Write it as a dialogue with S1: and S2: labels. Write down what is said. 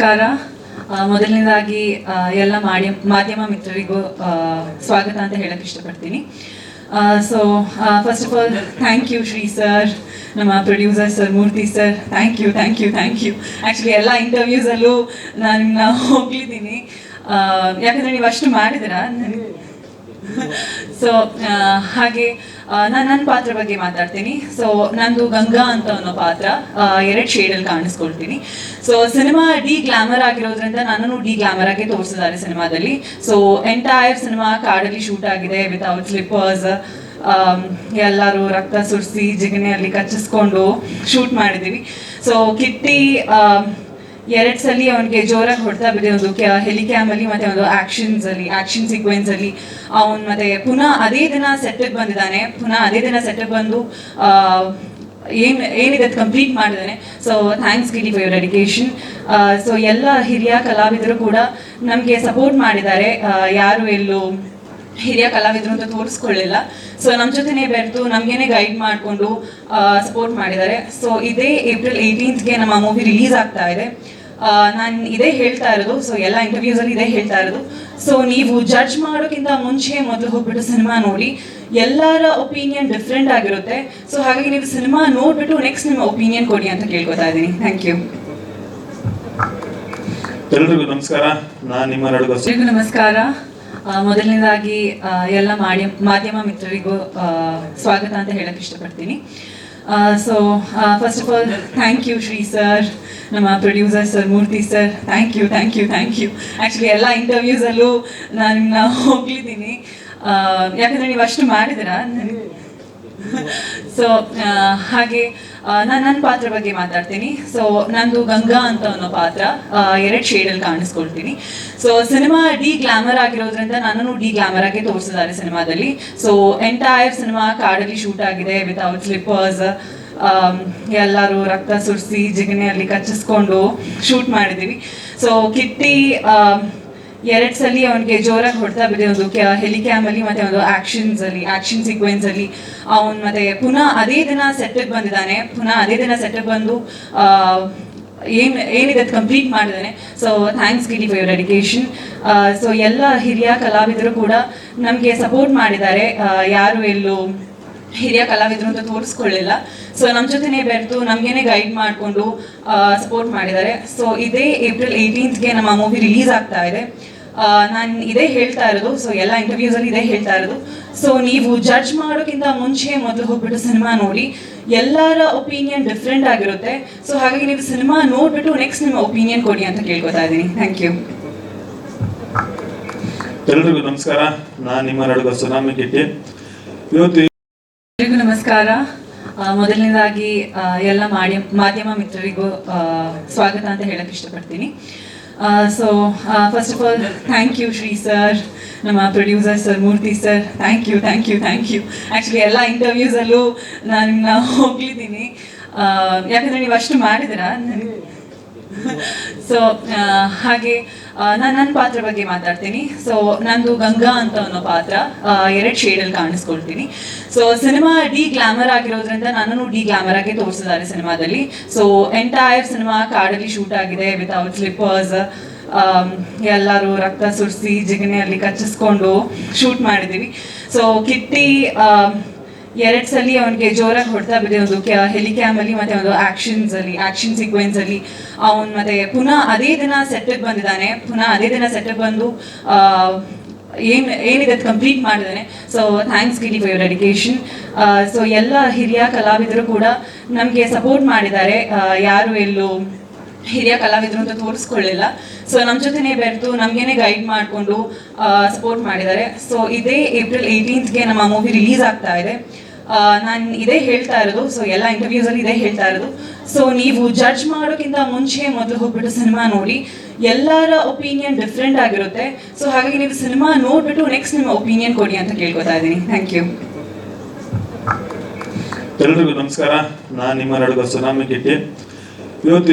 S1: ನಮಸ್ಕಾರ. ಮೊದಲನೇದಾಗಿ ಎಲ್ಲ ಮಾಧ್ಯಮ ಮಾಧ್ಯಮ ಮಿತ್ರರಿಗೂ ಸ್ವಾಗತ ಅಂತ ಹೇಳಕ್ ಇಷ್ಟಪಡ್ತೀನಿ. So first of all thank you Shri sir ನಮ್ಮ producer sir Murthy sir thank you thank you thank you actually ಎಲ್ಲ ಇಂಟರ್ವ್ಯೂಸಲ್ಲೂ ನಾನು ನಿಮ್ಮನ್ನ ಹೋಗ್ಲಿದ್ದೀನಿ. ಯಾಕಂದ್ರೆ ನೀವು ಅಷ್ಟು ಮಾಡಿದಿರ? ನನಗೆ ಸೊ ಹಾಗೆ ನಾನು ನನ್ನ ಪಾತ್ರ ಬಗ್ಗೆ ಮಾತಾಡ್ತೀನಿ. ಸೊ ನಂದು ಗಂಗಾ ಅಂತ ಅನ್ನೋ ಪಾತ್ರ ಎರಡು ಶೇಡಲ್ಲಿ ಕಾಣಿಸ್ಕೊಳ್ತೀನಿ. ಸೊ ಸಿನಿಮಾ ಡಿ ಗ್ಲಾಮರ್ ಆಗಿರೋದ್ರಿಂದ ನಾನು ಡಿ ಗ್ಲಾಮರ್ ಆಗಿ ತೋರಿಸಿದ್ದಾರೆ ಸಿನಿಮಾದಲ್ಲಿ ಸೊ ಎಂಟೈರ್ ಸಿನಿಮಾ ಕಾಡಲ್ಲಿ ಶೂಟ್ ಆಗಿದೆ ವಿತೌಟ್ ಸ್ಲಿಪ್ಪರ್ಸ್ ಎಲ್ಲರೂ ರಕ್ತ ಸುರಿಸಿ ಜಿಗಣಿಯಲ್ಲಿ ಕಚ್ಚಿಸ್ಕೊಂಡು ಶೂಟ್ ಮಾಡಿದ್ದೀವಿ. ಸೊ ಕಿಟ್ಟಿ ಎರಡ್ ಸಲ ಅವನಿಗೆ ಜೋರಾಗಿ ಹೊಡ್ತಾ ಬಿದ್ದೆ ಒಂದು ಹೆಲಿಕ್ಯಾಮ್ ಅಲ್ಲಿ ಮತ್ತೆ ಒಂದು ಆಕ್ಷನ್ಸ್ ಅಲ್ಲಿ ಆಕ್ಷನ್ ಸೀಕ್ವೆನ್ಸ್ ಅಲ್ಲಿ ಅವನ್ ಮತ್ತೆ ಪುನಃ ಅದೇ ದಿನ ಸೆಟ್ಗೆ ಬಂದಿದ್ದಾನೆ. ಪುನಃ ಅದೇ ದಿನ ಸೆಟ್ಗೆ ಬಂದು ಏನ್, ಏನಿದೆ ಕಂಪ್ಲೀಟ್ ಮಾಡಿದಾನೆ so thanks Giri for your dedication so ಎಲ್ಲ ಹಿರಿಯ ಕಲಾವಿದರು ಕೂಡ ನಮಗೆ ಸಪೋರ್ಟ್ ಮಾಡಿದ್ದಾರೆ. ಯಾರು ಎಲ್ಲೂ ಹಿರಿಯ ಕಲಾವಿದರು ಅಂತ ತೋರಿಸ್ಕೊಳ್ಳಿಲ್ಲ. ಸೊ ನಮ್ಮ ಜೊತೆನೇ ಬೆರೆತು ನಮಗೇನೆ ಗೈಡ್ ಮಾಡಿಕೊಂಡು ಸಪೋರ್ಟ್ ಮಾಡಿದ್ದಾರೆ. ಸೊ ಇದೇ ಏಪ್ರಿಲ್ ಏಯ್ಟೀನ್ತ್ಗೆ ನಮ್ಮ ಮೂವಿ ರಿಲೀಸ್ ಆಗ್ತಾ ಇದೆ. ನಾನು ಇದೇ ಹೇಳ್ತಾ ಇರೋದು. ಸೊ ಎಲ್ಲ ಇಂಟರ್ವ್ಯೂಸಲ್ಲಿ ಇದೇ ಹೇಳ್ತಾ ಇರೋದು. ಸೊ ನೀವು ಜಡ್ಜ್ ಮಾಡೋಕ್ಕಿಂತ ಮುಂಚೆ ಮೊದಲು ಹೋಗ್ಬಿಟ್ಟು ಸಿನಿಮಾ ನೋಡಿ. ಎಲ್ಲರ ಒಪಿನಿಯನ್ ಡಿಫ್ರೆಂಟ್ ಆಗಿರುತ್ತೆ. ಸೊ ಹಾಗಾಗಿ ನೀವು ಸಿನಿಮಾ ನೋಡ್ಬಿಟ್ಟು ನೆಕ್ಸ್ಟ್ ನಿಮ್ಮ ಒಪಿನಿಯನ್ ಕೊಡಿ ಅಂತ ಕೇಳ್ಕೊತಾ ಇದ್ದೀನಿ. ಥ್ಯಾಂಕ್ ಯು
S2: ಎಲ್ರಿಗೂ ನಮಸ್ಕಾರ. ನಾನು ನಿಮ್ಮ
S1: ನಮಸ್ಕಾರ. ಮೊದಲನೇದಾಗಿ ಎಲ್ಲ ಮಾಧ್ಯಮ ಮಾಧ್ಯಮ ಮಿತ್ರರಿಗೂ ಸ್ವಾಗತ ಅಂತ ಹೇಳಕ್ ಇಷ್ಟಪಡ್ತೀನಿ. So first of all thank you Shri sir ನಮ್ಮ producer sir Murthy sir thank you thank you thank you actually ಎಲ್ಲ ಇಂಟರ್ವ್ಯೂಸಲ್ಲೂ ನಾನು ಹೋಗ್ಲಿದ್ದೀನಿ. ಯಾಕಂದ್ರೆ ನೀವು ಅಷ್ಟು ಮಾಡಿದಿರ ಸೊ ಹಾಗೆ ನಾನು ನನ್ನ ಪಾತ್ರ ಬಗ್ಗೆ ಮಾತಾಡ್ತೀನಿ. ಸೊ ನಂದು ಗಂಗಾ ಅಂತ ಅನ್ನೋ ಪಾತ್ರ ಎರಡು ಶೇಡಲ್ಲಿ ಕಾಣಿಸ್ಕೊಳ್ತೀನಿ. ಸೊ ಸಿನಿಮಾ ಡಿ ಗ್ಲಾಮರ್ ಆಗಿರೋದ್ರಿಂದ ನಾನು ಡಿ ಗ್ಲಾಮರ್ ಆಗಿ ತೋರಿಸಿದ್ದಾರೆ ಸಿನಿಮಾದಲ್ಲಿ ಸೊ ಎಂಟೈರ್ ಸಿನಿಮಾ ಕಾಡಲ್ಲಿ ಶೂಟ್ ಆಗಿದೆ ವಿತೌಟ್ ಸ್ಲಿಪ್ಪರ್ಸ್ ಎಲ್ಲರೂ ರಕ್ತ ಸುರಿಸಿ ಜಿಗಣೆಯಲ್ಲಿ ಕಚ್ಚಿಸ್ಕೊಂಡು ಶೂಟ್ ಮಾಡಿದ್ದೀವಿ. ಸೊ ಕಿಟ್ಟಿ ಎರಡ್ ಸಲ ಅವನಿಗೆ ಜೋರಾಗಿ ಹೊಡ್ತಾ ಬಿದ್ದೆ ಒಂದು ಹೆಲಿಕ್ಯಾಮ್ ಅಲ್ಲಿ ಮತ್ತೆ ಒಂದು ಆಕ್ಷನ್ಸ್ ಅಲ್ಲಿ ಆಕ್ಷನ್ ಸೀಕ್ವೆನ್ಸ್ ಅಲ್ಲಿ ಅವನ್ ಮತ್ತೆ ಪುನಃ ಅದೇ ದಿನ ಸೆಟಪ್ ಬಂದಿದ್ದಾನೆ. ಪುನಃ ಅದೇ ದಿನ ಸೆಟಪ್ ಬಂದು ಏನ್, ಏನಿದೆ ಕಂಪ್ಲೀಟ್ ಮಾಡಿದಾನೆ. ಸೊ ಥ್ಯಾಂಕ್ಸ್ ಗಿಡಿ ಫಾರ್ ಯುವರ್ ಡೆಡಿಕೇಶನ್ ಸೊ ಎಲ್ಲ ಹಿರಿಯ ಕಲಾವಿದರು ಕೂಡ ನಮಗೆ ಸಪೋರ್ಟ್ ಮಾಡಿದ್ದಾರೆ. ಯಾರು ಎಲ್ಲೂ ಹಿರಿಯ ಕಲಾವಿದರು ಅಂತ ತೋರಿಸ್ಕೊಳ್ಳಿಲ್ಲ. ಸೊ ನಮ್ಮ ಜೊತೆನೇ ಬೆರೆತು ನಮಗೇನೆ ಗೈಡ್ ಮಾಡಿಕೊಂಡು ಸಪೋರ್ಟ್ ಮಾಡಿದ್ದಾರೆ. ಸೊ ಇದೇ ಏಪ್ರಿಲ್ ಏಯ್ಟೀನ್ತ್ಗೆ ನಮ್ಮ ಮೂವಿ ರಿಲೀಸ್ ಆಗ್ತಾ ಇದೆ. ನಾನು ಇದೇ ಹೇಳ್ತಾ ಇರೋದು ಸೊ ಎಲ್ಲ ಇಂಟರ್ವ್ಯೂಸಲ್ಲಿ ಇದೇ ಹೇಳ್ತಾ ಇರೋದು. ಸೊ ನೀವು ಜಡ್ಜ್ ಮಾಡೋಕ್ಕಿಂತ ಮುಂಚೆ ಮೊದಲು ಹೋಗ್ಬಿಟ್ಟು ಸಿನಿಮಾ ನೋಡಿ ಎಲ್ಲರ ಒಪಿನಿಯನ್ ಡಿಫ್ರೆಂಟ್ ಆಗಿರುತ್ತೆ. ಸೊ ಹಾಗಾಗಿ ನೀವು ಸಿನಿಮಾ ನೋಡ್ಬಿಟ್ಟು ನೆಕ್ಸ್ಟ್ ನಿಮ್ಮ ಒಪಿನಿಯನ್ ಕೊಡಿ ಅಂತ ಕೇಳ್ಕೊತಾ ಇದ್ದೀನಿ. ಥ್ಯಾಂಕ್ ಯು
S2: ಎಲ್ರಿಗೂ ನಮಸ್ಕಾರ. ನಾನು ನಿಮ್ಮ ನಡುವ ಸುನಾಮಿ ಕಿಟ್ಟಿ. ಇವತ್ತು
S1: ಎಲ್ರಿಗೂ ನಮಸ್ಕಾರ. ಮೊದಲನೇದಾಗಿ ಎಲ್ಲ ಮಾಧ್ಯಮ ಮಾಧ್ಯಮ ಮಿತ್ರರಿಗೂ ಸ್ವಾಗತ ಅಂತ ಹೇಳಕ್ ಇಷ್ಟಪಡ್ತೀನಿ. So first of all thank you Shri sir ನಮ್ಮ producer sir Murthy sir thank you thank you thank you actually ಎಲ್ಲ ಇಂಟರ್ವ್ಯೂಸಲ್ಲೂ ನಾನು ಹೋಗ್ಲಿದ್ದೀನಿ. ಆ, ಯಾಕಂದ್ರೆ ನೀವು ಅಷ್ಟು ಮಾಡಿದಿರಾ ನನಗೆ ಸೊ ಹಾಗೆ ನಾನು ನನ್ನ ಪಾತ್ರ ಬಗ್ಗೆ ಮಾತಾಡ್ತೀನಿ. ಸೊ ನಂದು ಗಂಗಾ ಅಂತ ಅನ್ನೋ ಪಾತ್ರ ಎರಡು ಶೇಡಲ್ಲಿ ಕಾಣಿಸ್ಕೊಳ್ತೀನಿ. ಸೊ ಸಿನಿಮಾ ಡಿ ಗ್ಲಾಮರ್ ಆಗಿರೋದ್ರಿಂದ ನನ್ನನ್ನು ಡಿ ಗ್ಲಾಮರ್ ಆಗಿ ತೋರಿಸಿದ್ದಾರೆ ಸಿನಿಮಾದಲ್ಲಿ ಸೊ ಎಂಟೈರ್ ಸಿನಿಮಾ ಕಾಡಲ್ಲಿ ಶೂಟ್ ಆಗಿದೆ ವಿತೌಟ್ ಸ್ಲಿಪ್ಪರ್ಸ್ ಎಲ್ಲರೂ ರಕ್ತ ಸುರಿಸಿ ಜಿಗಣೆಯಲ್ಲಿ ಕಚ್ಚಿಸ್ಕೊಂಡು ಶೂಟ್ ಮಾಡಿದ್ದೀವಿ. ಸೊ ಕಿಟ್ಟಿ ಎರಡ್ ಸಲ ಅವನಿಗೆ ಜೋರಾಗಿ ಹೊಡ್ತಾ ಬಿದ್ದೆ ಒಂದು ಹೆಲಿಕ್ಯಾಮ್ ಅಲ್ಲಿ ಮತ್ತೆ ಒಂದು ಆಕ್ಷನ್ಸ್ ಅಲ್ಲಿ ಆಕ್ಷನ್ ಸೀಕ್ವೆನ್ಸ್ ಅಲ್ಲಿ. ಅವನ್ ಮತ್ತೆ ಪುನಃ ಅದೇ ದಿನ ಸೆಟ್ಗೆ ಬಂದಿದ್ದಾನೆ. ಪುನಃ ಅದೇ ದಿನ ಸೆಟ್ಗೆ ಬಂದು ಏನ್, ಏನಿದೆ ಕಂಪ್ಲೀಟ್ ಮಾಡಿದಾನೆ. ಸೊ ಥ್ಯಾಂಕ್ಸ್ ಗಿಡಿ ಫಾರ್ ಯುವರ್ ಡೆಡಿಕೇಶನ್ ಸೊ ಎಲ್ಲ ಹಿರಿಯ ಕಲಾವಿದರು ಕೂಡ ನಮಗೆ ಸಪೋರ್ಟ್ ಮಾಡಿದ್ದಾರೆ. ಯಾರು ಎಲ್ಲೂ ಹಿರಿಯ ಕಲಾವಿದರು ಅಂತ ತೋರಿಸ್ಕೊಳ್ಳಿಲ್ಲ. ಸೊ ನಮ್ಮ ಜೊತೆನೇ ಬೆರೆತು ನಮಗೇನೆ ಗೈಡ್ ಮಾಡಿಕೊಂಡು ಸಪೋರ್ಟ್ ಮಾಡಿದ್ದಾರೆ. ಸೊ ಇದೇ ಏಪ್ರಿಲ್ ಏಯ್ಟೀನ್ತ್ಗೆ ನಮ್ಮ ಮೂವಿ ರಿಲೀಸ್ ಆಗ್ತಾ ಇದೆ. ನಾನು ಇದೇ ಹೇಳ್ತಾ ಇರೋದು. ಸೊ ಎಲ್ಲ ಇಂಟರ್ವ್ಯೂಸಲ್ಲಿ ಇದೇ ಹೇಳ್ತಾ ಇರೋದು. ಸೊ ನೀವು ಜಡ್ಜ್ ಮಾಡೋಕ್ಕಿಂತ ಮುಂಚೆ ಮೊದಲು ಹೋಗ್ಬಿಟ್ಟು ಸಿನಿಮಾ ನೋಡಿ. ಎಲ್ಲರ ಒಪಿನಿಯನ್ ಡಿಫ್ರೆಂಟ್ ಆಗಿರುತ್ತೆ. ಸೊ ಹಾಗಾಗಿ ನೀವು ಸಿನಿಮಾ ನೋಡ್ಬಿಟ್ಟು ನೆಕ್ಸ್ಟ್ ನಿಮ್ಮ ಒಪಿನಿಯನ್ ಕೊಡಿ ಅಂತ ಕೇಳ್ಕೊತಾ ಇದ್ದೀನಿ. ಥ್ಯಾಂಕ್ ಯು
S2: ಎಲ್ರಿಗೂ ನಮಸ್ಕಾರ. ನಾನು ನಿಮ್ಮ ಸುನಾಮಿ ಕಿಟ್ಟಿ. ಇವತ್ತು